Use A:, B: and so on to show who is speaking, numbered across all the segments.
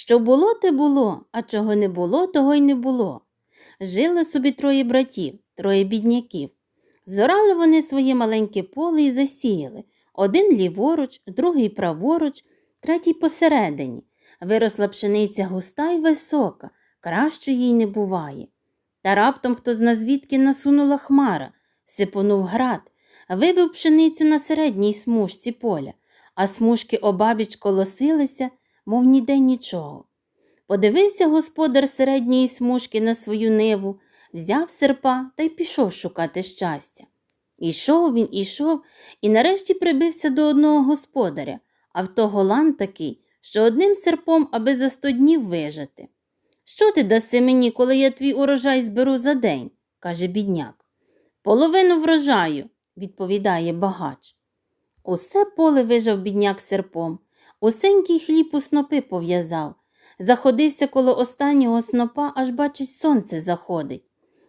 A: Що було, те було, а чого не було, того й не було. Жили собі троє братів, троє бідняків. Зорали вони своє маленьке поле і засіяли. Один ліворуч, другий праворуч, третій посередині. Виросла пшениця густа й висока, краще їй не буває. Та раптом хто зна звідки насунула хмара, сипонув град, вибив пшеницю на середній смужці поля, а смужки обабіч колосилися, мов ніде нічого. Подивився господар середньої смужки на свою ниву, взяв серпа та й пішов шукати щастя. Ішов він, ішов і нарешті прибився до одного господаря, а в того лан такий, що одним серпом, аби за сто днів вижити. Що ти даси мені, коли я твій урожай зберу за день? каже бідняк. Половину врожаю, відповідає багач. Усе поле вижав бідняк серпом, усенький хліб у снопи пов'язав, заходився коло останнього снопа, аж бачить, сонце заходить.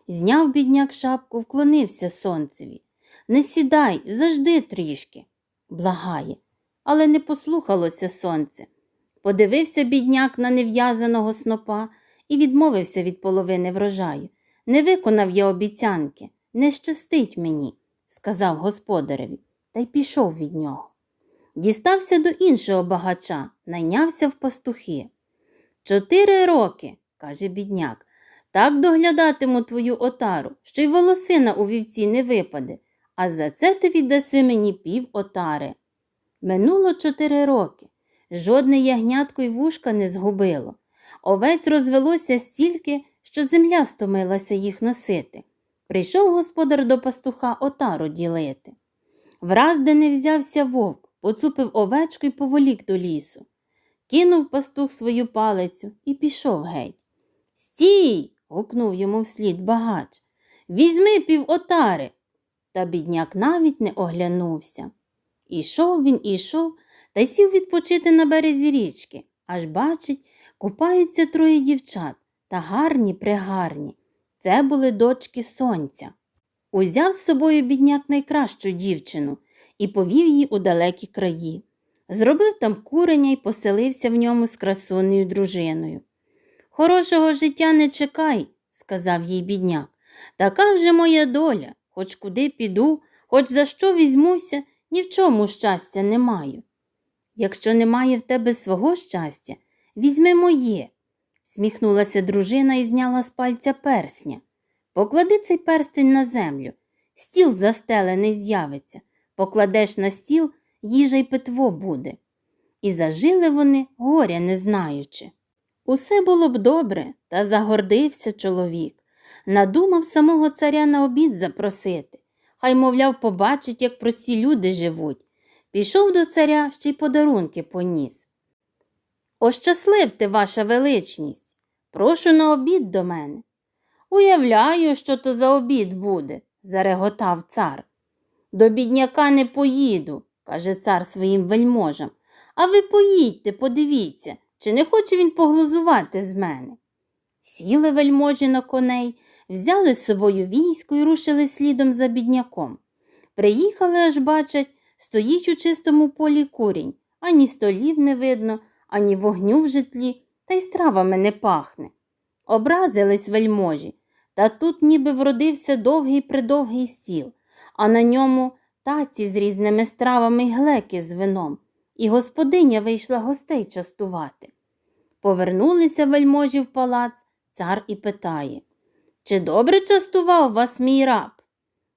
A: Зняв бідняк шапку, вклонився сонцеві. Не сідай, зажди трішки, благає, але не послухалося сонце. Подивився бідняк на нев'язаного снопа і відмовився від половини врожаю. Не виконав я обіцянки, не щастить мені, сказав господареві, та й пішов від нього. Дістався до іншого багача, найнявся в пастухи. Чотири роки, каже бідняк, так доглядатиму твою отару, що й волосина у вівці не випаде, а за це ти віддаси мені пів отари. Минуло чотири роки. Жодне ягнятко й вушка не згубило. Овець розвелося стільки, що земля стомилася їх носити. Прийшов господар до пастуха отару ділити. Враз, де не взявся вовк, поцупив овечку й поволік до лісу. Кинув пастух свою палицю і пішов геть. Стій. гукнув йому вслід багач. Візьми пів отари. Та бідняк навіть не оглянувся. Ішов він, ішов та сів відпочити на березі річки, аж бачить, купаються троє дівчат та гарні пригарні. Це були дочки сонця. Узяв з собою бідняк найкращу дівчину і повів її у далекі краї. Зробив там куреня і поселився в ньому з красунею дружиною. Хорошого життя не чекай, сказав їй бідняк. Така вже моя доля, хоч куди піду, хоч за що візьмуся, ні в чому щастя не маю. Якщо немає в тебе свого щастя, візьми моє, сміхнулася дружина і зняла з пальця персня. Поклади цей перстень на землю, стіл застелений з'явиться, покладеш на стіл, їжа й питво буде. І зажили вони, горя не знаючи. Усе було б добре, та загордився чоловік. Надумав самого царя на обід запросити. Хай, мовляв, побачить, як прості люди живуть. Пішов до царя ще й подарунки поніс. Ощасливте, ваша величність, прошу на обід до мене. Уявляю, що то за обід буде, зареготав цар. До бідняка не поїду, каже цар своїм вельможам. А ви поїдьте, подивіться, чи не хоче він поглузувати з мене. Сіли вельможі на коней, взяли з собою військо і рушили слідом за бідняком. Приїхали, аж бачать, стоїть у чистому полі курінь, ані столів не видно, ані вогню в житлі, та й стравами не пахне. Образились вельможі, та тут ніби вродився довгий придовгий стіл, а на ньому таці з різними стравами й глеки з вином, і господиня вийшла гостей частувати. Повернулися вельможі в палац, цар і питає Чи добре частував вас мій раб?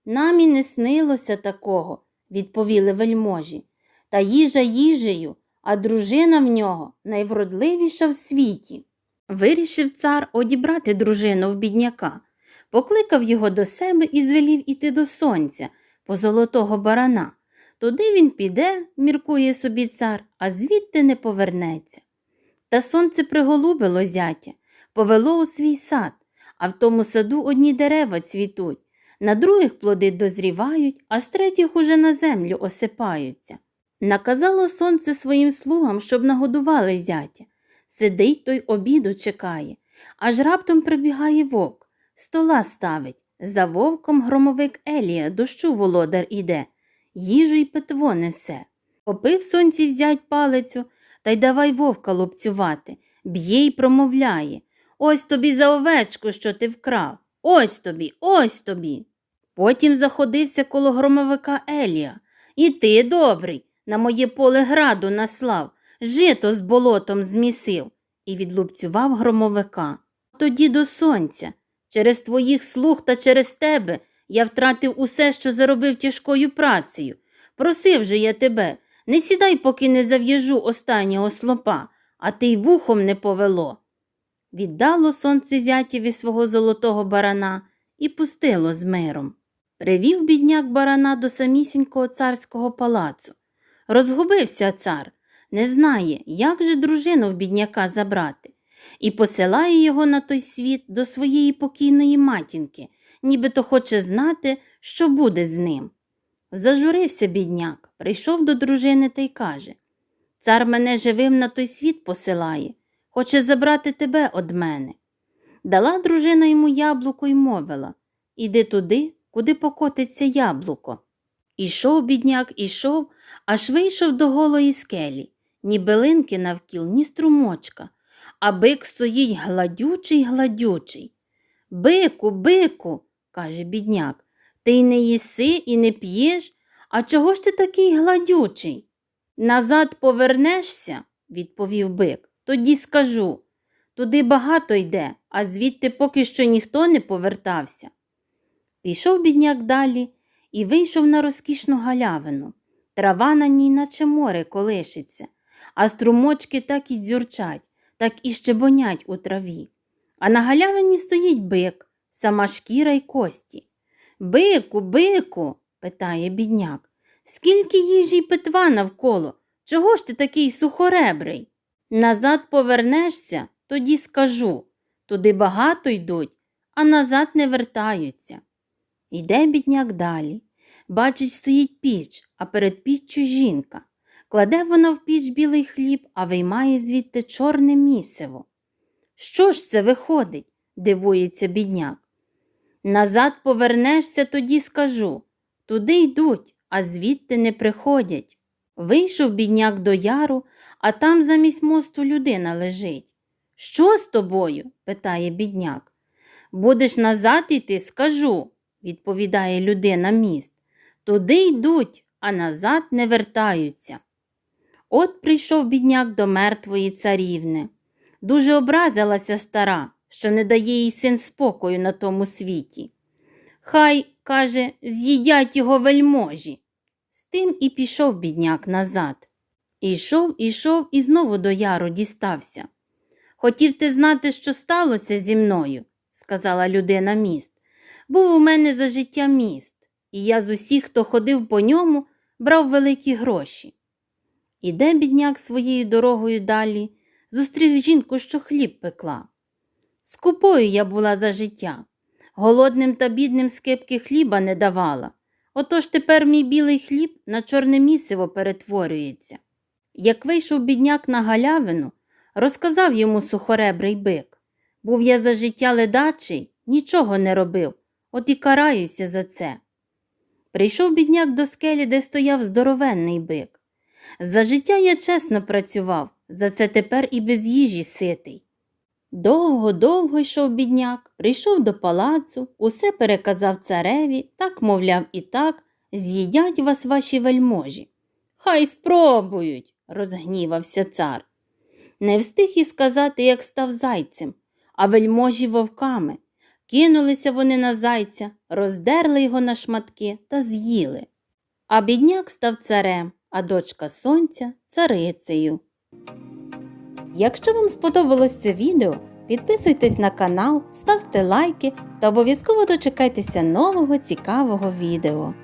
A: Нам і не снилося такого, відповіли вельможі. Та їжа їжею, а дружина в нього найвродливіша в світі. Вирішив цар одібрати дружину в бідняка, покликав його до себе і звелів іти до сонця, по золотого барана. Туди він піде, міркує собі цар, а звідти не повернеться. Та сонце приголубило зятя, повело у свій сад, а в тому саду одні дерева цвітуть, на других плоди дозрівають, а з третіх уже на землю осипаються. Наказало сонце своїм слугам, щоб нагодували зятя. Сидить той обіду чекає, аж раптом прибігає вовк, стола ставить. За вовком громовик Елія, дощу володар іде, їжу й питво несе. Попив сонці взять палицю та й давай вовка лупцювати. б'є й промовляє Ось тобі за овечку, що ти вкрав. Ось тобі, ось тобі. Потім заходився коло громовика Елія. І ти, добрий, на моє поле граду наслав, жито з болотом змісив і відлупцював громовика. Тоді до сонця. Через твоїх слуг та через тебе я втратив усе, що заробив тяжкою працею. Просив же я тебе, не сідай, поки не зав'яжу останнього слопа, а ти й вухом не повело. Віддало сонце зятєві свого золотого барана і пустило з миром. Привів бідняк барана до самісінького царського палацу. Розгубився цар, не знає, як же дружину в бідняка забрати, і посилає його на той світ до своєї покійної матінки, нібито хоче знати, що буде з ним. Зажурився бідняк, прийшов до дружини та й каже Цар мене живим на той світ посилає, хоче забрати тебе од мене. Дала дружина йому яблуко й мовила Іди туди, куди покотиться яблуко. Ішов бідняк, ішов, аж вийшов до голої скелі, ні билинки навкіл, ні струмочка, а бик стоїть гладючий, гладючий. Бику, бику, каже бідняк, ти й не їси і не п'єш, а чого ж ти такий гладючий? Назад повернешся, відповів бик, тоді скажу. Туди багато йде, а звідти поки що ніхто не повертався. Пішов бідняк далі і вийшов на розкішну галявину. Трава на ній, наче море, колишиться, а струмочки так і дзюрчать, так і щебонять у траві. А на галявині стоїть бик, сама шкіра й кості. Бику, бику, питає бідняк, скільки їжі й питва навколо? Чого ж ти такий сухоребрий? Назад повернешся, тоді скажу. Туди багато йдуть, а назад не вертаються. Йде бідняк далі. Бачить, стоїть піч, а перед піччю жінка. Кладе вона в піч білий хліб, а виймає звідти чорне місиво. Що ж це виходить? дивується бідняк. Назад повернешся, тоді скажу. Туди йдуть, а звідти не приходять. Вийшов бідняк до яру, а там замість мосту людина лежить. Що з тобою? питає бідняк. Будеш назад іти, скажу, відповідає людина міст. Туди йдуть, а назад не вертаються. От прийшов бідняк до мертвої царівни. Дуже образилася стара, що не дає їй син спокою на тому світі. Хай, каже, з'їдять його вельможі. З тим і пішов бідняк назад. Ішов, ішов і знову до яру дістався. Хотів ти знати, що сталося зі мною, сказала людина міст. Був у мене за життя міст, і я з усіх, хто ходив по ньому, брав великі гроші. Іде бідняк своєю дорогою далі, зустрів жінку, що хліб пекла. Скупою я була за життя, голодним та бідним скипки хліба не давала. Отож тепер мій білий хліб на чорне місиво перетворюється. Як вийшов бідняк на галявину, розказав йому сухоребрий бик. Був я за життя ледачий, нічого не робив, от і караюся за це. Прийшов бідняк до скелі, де стояв здоровенний бик. За життя я чесно працював, за це тепер і без їжі ситий. Довго-довго йшов бідняк, прийшов до палацу, усе переказав цареві, так, мовляв, і так, з'їдять вас ваші вельможі. Хай спробують, розгнівався цар. Не встиг і сказати, як став зайцем, а вельможі вовками. Кинулися вони на зайця, роздерли його на шматки та з'їли. А бідняк став царем, а дочка сонця царицею. Якщо вам сподобалось це відео, підписуйтесь на канал, ставте лайки та обов'язково дочекайтеся нового цікавого відео.